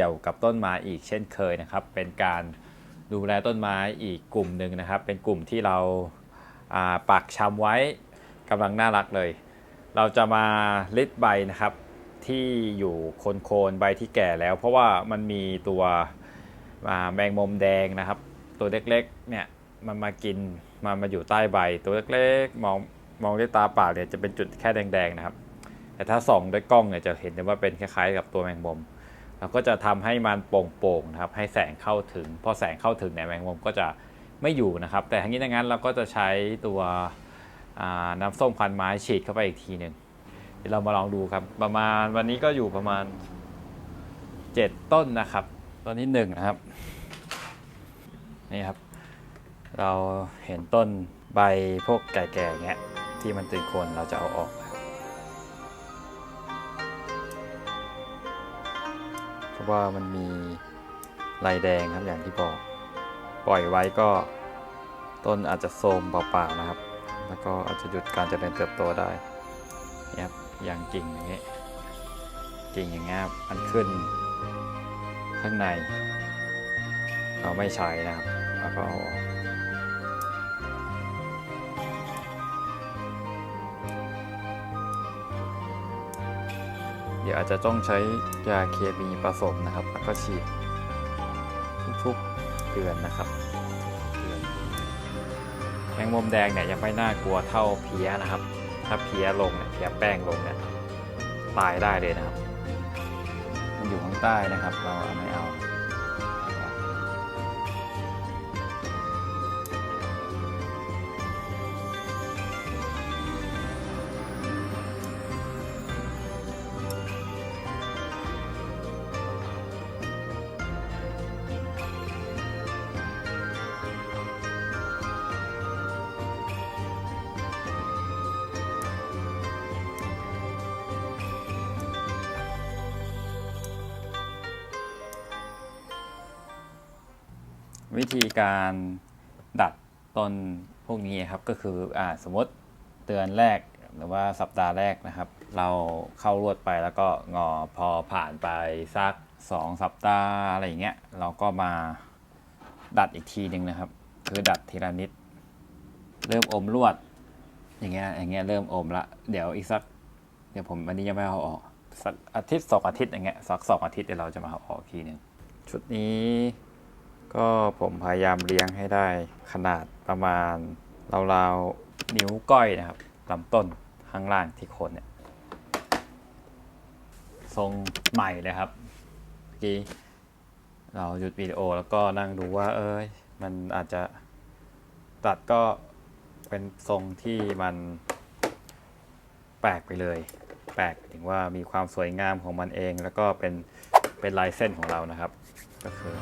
กี่ยวกับต้นไม้อีกเช่นเคยนะครับ เป็นการดูแลต้นไม้อีกกลุ่มหนึ่งนะครับ เป็นกลุ่มที่เราาปักชำไว้กำลังน่ารักเลย เราจะมาลิดใบนะครับที่อยู่โคนโคนใบที่แก่แล้ว เพราะว่ามันมีตัวแมงมุมแดงนะครับ ตัวเล็กๆเนี่ยมันมากินมันมาอยู่ใต้ใบ ตัวเล็กๆมองมองด้วยตาเปล่าเนี่ยจะเป็นจุดแค่แดงๆนะครับ แต่ถ้าส่องด้วยกล้องเนี่ยจะเห็นได้ว่าเป็นคล้ายๆ กับตัวแมงมุม เราก็จะทำให้มันโป่งๆนะครับให้แสงเข้าถึง พอแสงเข้าถึงเนี่ยแมงมุมก็จะไม่อยู่นะครับ แต่ทั้งนี้ทั้งนั้นเราก็จะใช้ตัวน้ำส้มควันไม้ฉีดเข้าไปอีกทีหนึ่งเดี๋ยวเรามาลองดูครับ ประมาณวันนี้ก็อยู่ประมาณ 7 ต้นนะครับ ต้นที่หนึ่งนะครับนี่ครับ เราเห็นต้นใบพวกแก่ๆเงี้ยที่มันตึงโคนเราจะเอาออก รับเพราะว่ามันมีลายแดงครับอย่างที่บอก ปล่อยไว้ก็ต้นอาจจะโทรมเปล่าๆนะครับ แล้วก็อาจจะหยุดการเจริญเติบโตได้นะครับอย่างกิ่งอย่างเงี้ยกิ่งอย่างเงี้ยมันขึ้นข้างในเราไม่ใช้นะครับแล้วก็เอาออก ดี๋ยวอาจจะต้องใช้ยาเคมีผสมนะครับ แล้วก็ฉีดทุกๆเดือนนะครับแมงมุมแดงเนี่ยยังไม่น่ากลัวเท่าเพี้ยนะครับ ถ้าเพี้ยลงเนี่ยเพี้ยแป้งลงเนี่ยตายได้เลยนะครับ มันอยู่ข้างใต้นะครับ เราเอาไวิธีการดัดต้นพวกนี้ครับก็คืออ่าสมมติเดือนแรกหรือว่าสัปดาห์แรกนะครับ เราเข้ารวดไปแล้วก็งอพอผ่านไปสัก 2 สัปดาห์อะไรอย่างเงี้ยเราก็มาดัดอีกทีหนึ่งนะครับ คือดัดทีละนิด เริ่มอมลวด อย่างเงี้ยอย่างเงี้ยเริ่มอมละเดี๋ยวอีกสักเดี๋ยวผมวันนี้ยังไม่เอาออกสักอาทิตย์สองอาทิตย์อย่างเงี้ยสักสองอาทิตย์เดี๋ยวเราจะมาเอาออกทีหนึ่งชุดนี้ ก็ผมพยายามเลี้ยงให้ได้ขนาดประมาณราวๆนิ้วก้อยนะครับลำต้นข้างล่างที่โคนเนี่ยทรงใหม่เลยครับเมื่อกี้เราหยุดวิดีโอแล้วก็นั่งดูว่า เอ้ยมันอาจจะตัดก็เป็นทรงที่มันแปลกไปเลย แปลกถึงว่ามีความสวยงามของมันเอง แล้วก็เป็นเป็นลายเส้นของเรานะครับ ก็คือ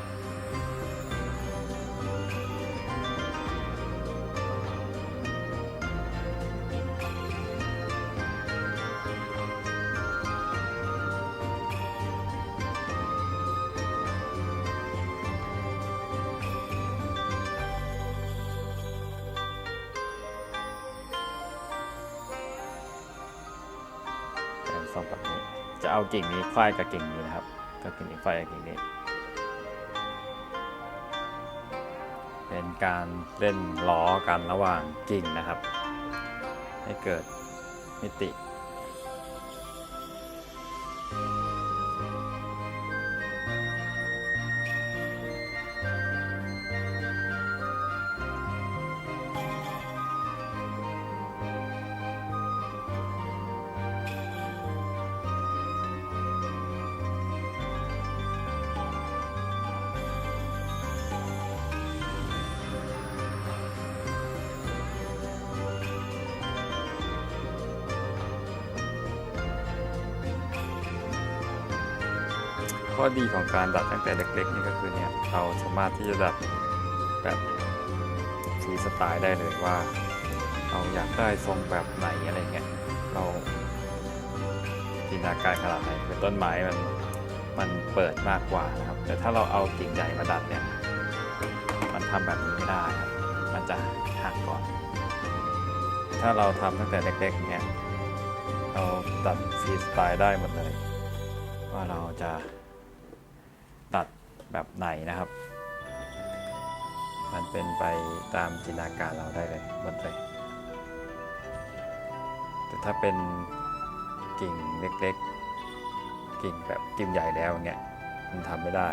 กิ่งนี้ควายกับกิ่งนี้นะครับก็กิ่งนี้ควายกับกิ่งนี้ เป็นการเล่นล้อกันระหว่างกิ่งนะครับ ให้เกิดมิติ ข้อดีของการดัดตั้งแต่เล็กๆนี่ก็คือเนี่ยเราสามารถที่จะดัดแบบฟรีสไตล์ได้เลยว่า เราอยากได้ทรงแบบไหนอะไรเงี้ยเราจินตนาการขนาดไหนคือต้นไม้มันมันเปิดมากกว่านะครับ แต่ถ้าเราเอากิ่งใหญ่มาดัดเนี่ยมันทำแบบนี้ไม่ได้ครับมันจะหักก่อน ถ้าเราทำตั้งแต่เล็กๆเนี่ยเราดัดฟรีสไตล์ได้หมดเลยว่าเราจะ แบบไหนนะครับ มันเป็นไปตามจินตนาการเราได้เลยหมดเลย แต่ถ้าเป็นกิ่งเล็กๆ กิ่งแบบกิ่งใหญ่แล้วอย่างเงี้ยมันทำไม่ได้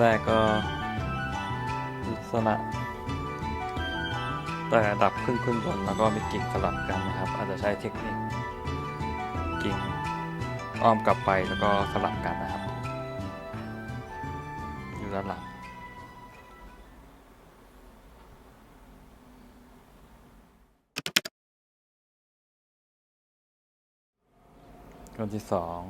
แรกก็ลักษณะแต่ดับขึ้นขึ้นบนแล้วก็มีกิ่งสลับกันนะครับ อาจจะใช้เทคนิคกิ่งอ้อมกลับไปแล้วก็สลับกันนะครับ อยู่ด้านหลังต้นที่สอง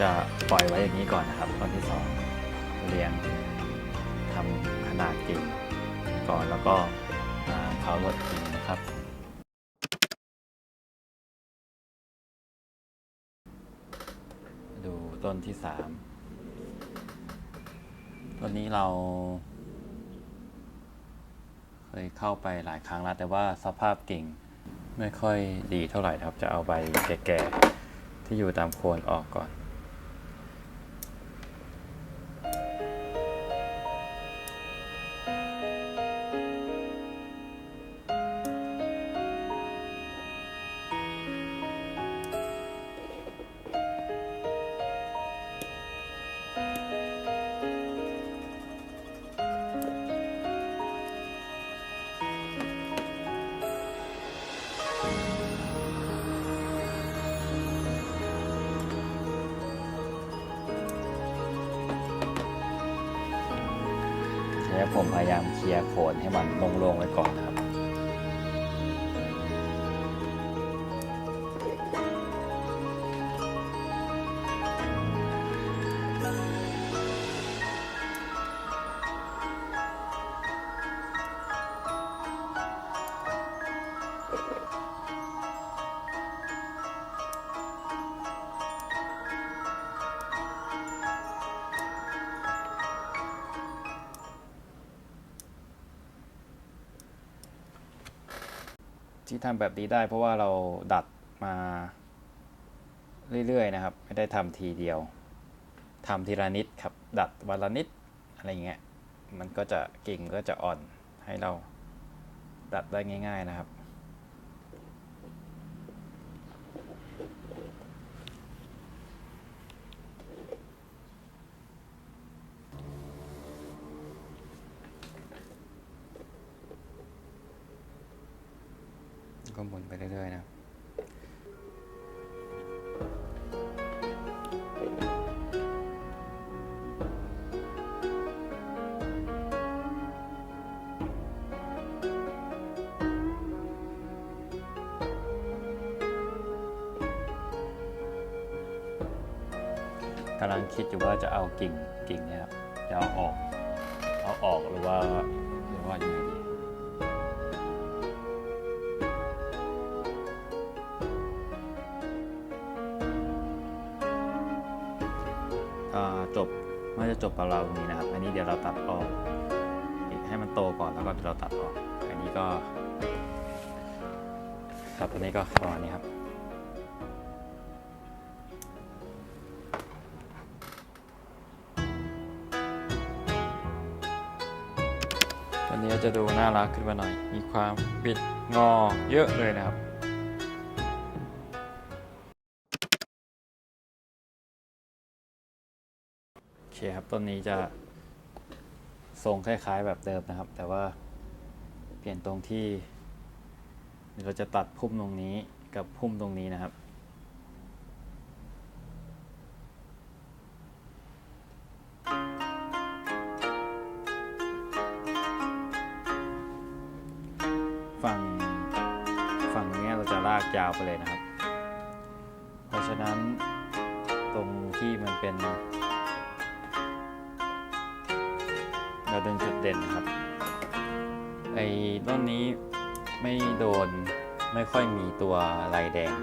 จะปล่อยไว้อย่างนี้ก่อนนะครับตอนที่สองเรียงทำขนาดกิ่งก่อนแล้วก็อ่าเผาลดกิ่งนะครับ ดูต้นที่สามต้นนี้เรา เคยเข้าไปหลายครั้งแล้ว แต่ว่าสภาพกิ่งไม่ค่อยดีเท่าไหร่ครับ จะเอาใบแก่ๆที่อยู่ตามโคนออกก่อน แล้วผมพยายามเคลียร์โคนให้มันโล่งๆไว้ก่อนครับ ที่ทำแบบนี้ได้เพราะว่าเราดัดมาเรื่อยๆนะครับ ไม่ได้ทำทีเดียวทำทีละนิดครับ ดัดวันละนิดอะไรเงี้ยมันก็จะกิ่งก็จะอ่อนให้เราดัดได้ง่าย ๆนะครับ ก็หมุนไปเรื่อยๆนะกำลังคิดอยู่ว่าจะเอากิ่งกิ่งเนี่ยครับจะเอาออก เอาออกหรือว่าหรือว่ายังไงดี ว่าจะจบกับเราตรงนี้นะครับ อันนี้เดี๋ยวเราตัดออกให้มันโตก่อนแล้วก็เดี๋ยวเราตัดออก อันนี้ก็ครับอันนี้ก็ประมาณนี้ครับตัวนี้จะดูน่ารักขึ้นมาหน่อย มีความบิดงอเยอะเลยนะครับ โอเคครับ ต้นนี้จะทรงคล้าย ๆ แบบเดิมนะครับ แต่ว่าเปลี่ยนตรงที่ เราจะตัดพุ่มตรงนี้กับพุ่มตรงนี้นะครับ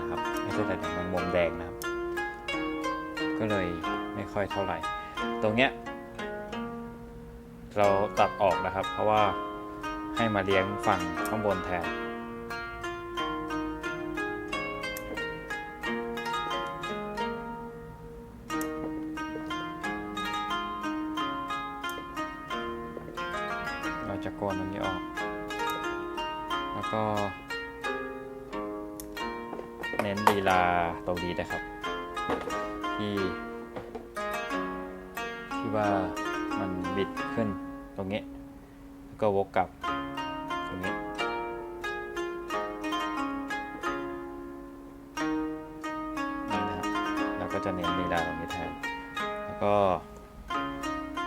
ครับไม่ใช่แดงแมงมุมแดงนะครับ ก็เลยไม่ค่อยเท่าไหร่ ตรงเนี้ยเราตัดออกนะครับ เพราะว่าให้มาเลี้ยงฝั่งข้างบนแทน ตรงนี้ แล้วก็วกกลับตรงนี้ นี่นะครับเราก็จะเน้นลีลาตรงนี้แทน แล้วก็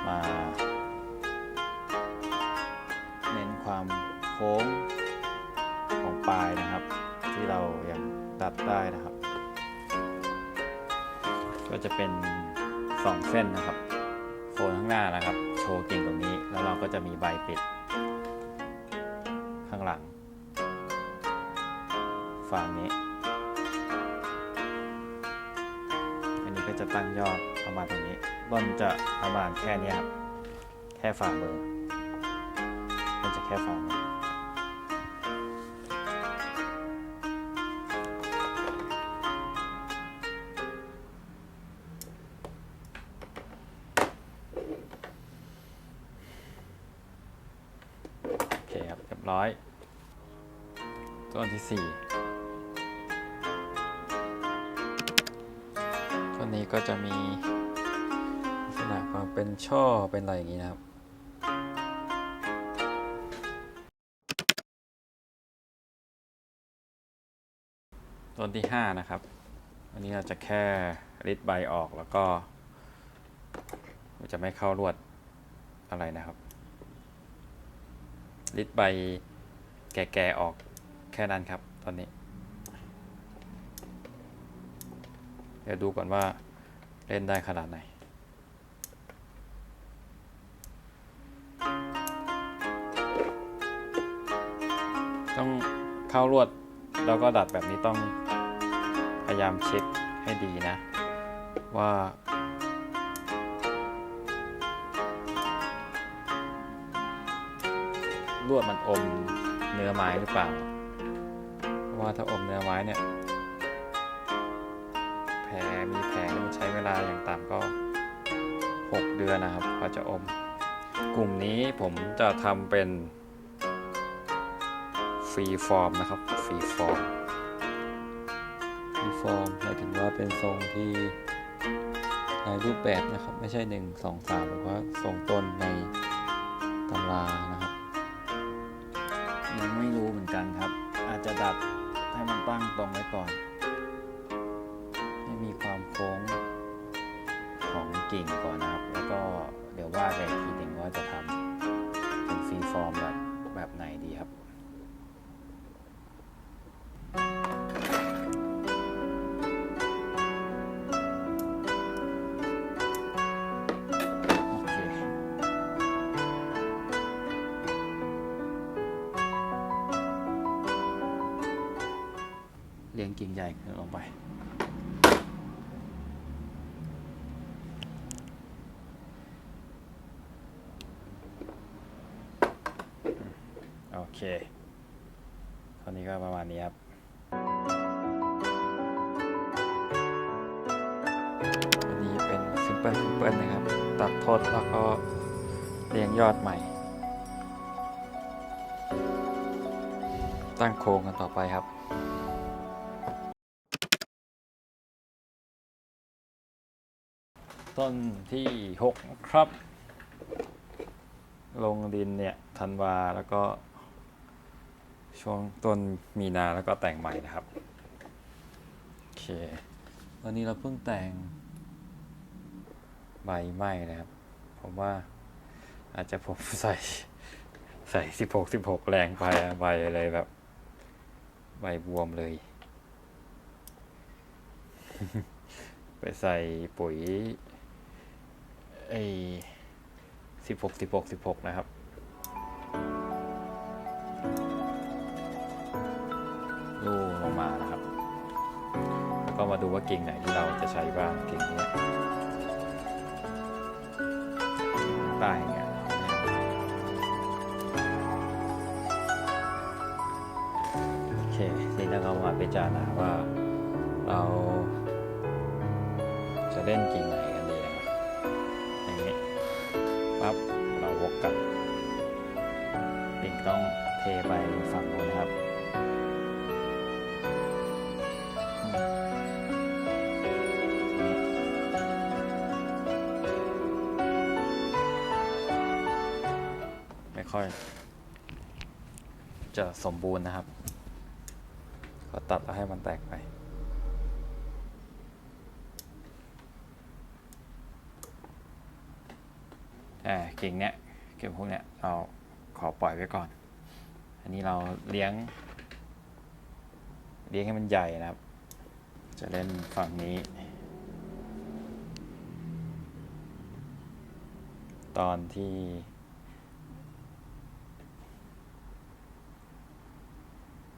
มาเน้นความโค้งของปลายนะครับ ที่เรายังตัดได้นะครับ ก็จะเป็น 2 เส้นนะครับโคนข้างหน้านะครับ ว์กิ่งตรงนี้ แล้วเราก็จะมีใบปิด ข้างหลังฝั่งนี้ อันนี้ก็จะตั้งยอดประมาณตรงนี้ ต้นจะประมาณแค่นี้ครับ แค่ฝ่ามือมันจะแค่ฝ่ามือ ต้นที่ 5 นะครับ อันนี้เราจะแค่ริดใบออกแล้วก็จะไม่เข้าลวดอะไรนะครับริดใบแก่ๆออกแค่นั้นครับตอนนี้ เดี๋ยวดูก่อนว่าเล่นได้ขนาดไหนต้องเข้าลวดแล้วก็ดัดแบบนี้ต้อง ยายามเช็คให้ดีนะ ว่า ลวดมันอมเนื้อไม้หรือเปล่า เพราะว่าถ้าอมเนื้อไม้เนี่ย แผลมีแผลนี่มันใช้เวลาอย่างต่ำก็ 6 เดือนนะครับกว่าจะอม กลุ่มนี้ผมจะทำเป็นฟรีฟอร์มนะครับฟรีฟอร์ม ฟอร์มหมายถึงว่าเป็นทรงที่หลายรูปแบบนะครับ ไม่ใช่ 1 2 3หรือว่าทรงต้นในตำรานะครับยังไม่รู้เหมือนกันครับ อาจจะดัดให้มันตั้งตรงไว้ก่อน ให้มีความโค้งของกิ่งก่อนนะครับ แล้วก็เดี๋ยวว่ากันทีหนึ่งว่าจะทำเป็นฟรีฟอร์มแบบแบบไหนดีครับ เคตอนนี้ก็ประมาณนี้ครับอันนี้เป็นซิมเปิลซิมเปิลนะครับ ตัดทดแล้วก็เรียงยอดใหม่ ตั้งโครงกันต่อไปครับต้นที่ 6 ครับ ลงดินเนี่ยธันวาแล้วก็ ช่วงต้นมีนาแล้วก็แต่งใหม่นะครับ โอเค วันนี้เราเพิ่งแต่งใบไม้นะครับ ผมว่าอาจจะผมใส่ใส่สิบหกสิบหกแรงไปอะใบอะไรแบบ ใบบวมเลย ไปใส่ปุ๋ยไอ้สิบหกสิบหกสิบหกนะครับ ว่าเกงไหนที่เราจะใช้บ้างกิ่งเนี้ยใต้เงี้ยโอเคทีนี้เรามาพิจารณาว่าเราจะเล่นกิ่งไหน อยจะสมบูรณ์นะครับ ก็ตัดแล้วให้มันแตกไป อ่ากิ่งเนี้ยเกิ่งพวกเนี้ยเราขอปล่อยไว้ก่อน อันนี้เราเลี้ยง เลี้ยงให้มันใหญ่นะครับ จะเล่นฝั่งนี้ ตอนที่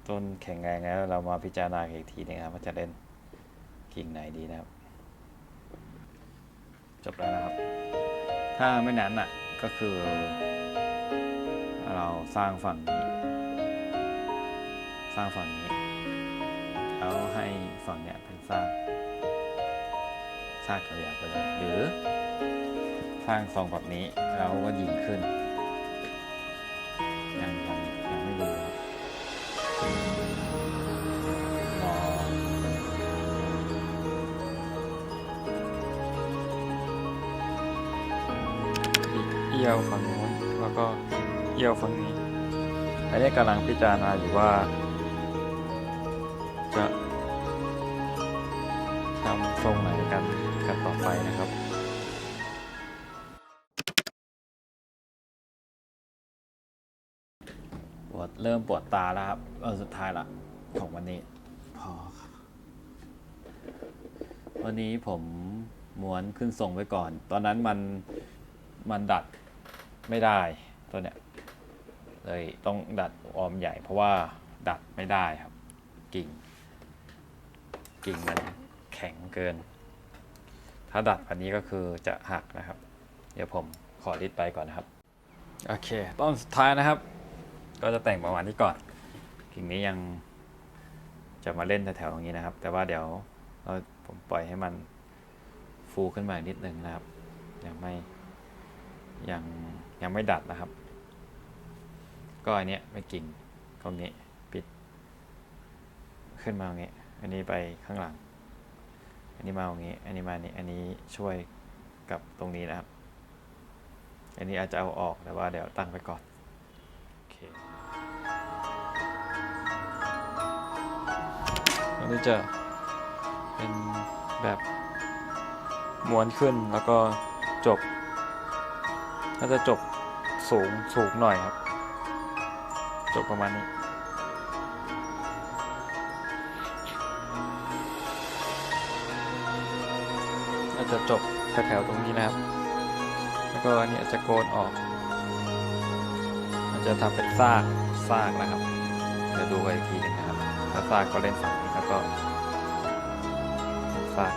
ต้นแข็งแรงแล้ว เรามาพิจารณาอีกทีนึงครับว่าจะเล่นกิ่งไหนดีนะครับ จบแล้วนะครับ ถ้าไม่นั้นอะก็คือ เราสร้างฝั่งนี้ สร้างฝั่งนี้แล้วให้ฝั่งเนี้ยเป็นสร้างสร้างยาวไปเลยหรือ สร้างทรงแบบนี้แล้วก็ยิงขึ้น เอี่ยวฝั่งนี้ อันนี้กำลังพิจารณาอยู่ว่า จะทำทรงไหนกันกันต่อไปนะครับปวดเริ่มปวดตาแล้วครับเออสุดท้ายละของวันนี้พอครับวันนี้ผมม้วนขึ้นทรงไว้ก่อน ตอนนั้นมันมันดัดไม่ได้ตัวเนี้ย เลยต้องดัดออมใหญ่เพราะว่าดัดไม่ได้ครับ กิ่ง กิ่งมันแข็งเกิน ถ้าดัดอันนี้ก็คือจะหักนะครับ เดี๋ยวผมขอริดไปก่อนนะครับ โอเค ต้นสุดท้ายนะครับ ก็จะแต่งประมาณนี้ก่อน กิ่งนี้ยังจะมาเล่นแถวๆตรงนี้นะครับ แต่ว่าเดี๋ยวเราผมปล่อยให้มันฟูขึ้นมาอีกนิดนึงนะครับ ยังไม่ยังยังไม่ดัดนะครับ ก็อันเนี้ยไม่กิ่งตรงนี้ปิด ขึ้นมาตรงนี้ อันนี้ไปข้างหลัง อันนี้มาตรงนี้ อันนี้มานี่อันนี้ช่วยกับตรงนี้นะครับ อันนี้อาจจะเอาออกแต่ว่าเดี๋ยวตั้งไปก่อนโอเคอันนี้จะเป็นแบบม้วนขึ้นแล้วก็จบน่าจะจบสูงสูงหน่อยครับ จบประมาณนี้น่าจะจบแถวๆตรงนี้นะครับ แล้วก็อันนี้อาจจะโกนออก มันจะทำเป็นซากซากนะครับ เดี๋ยวดูกันอีกทีหนึงนะครับ ถ้าซากก็เล่นฝั่งนี้แล้วก็ซาก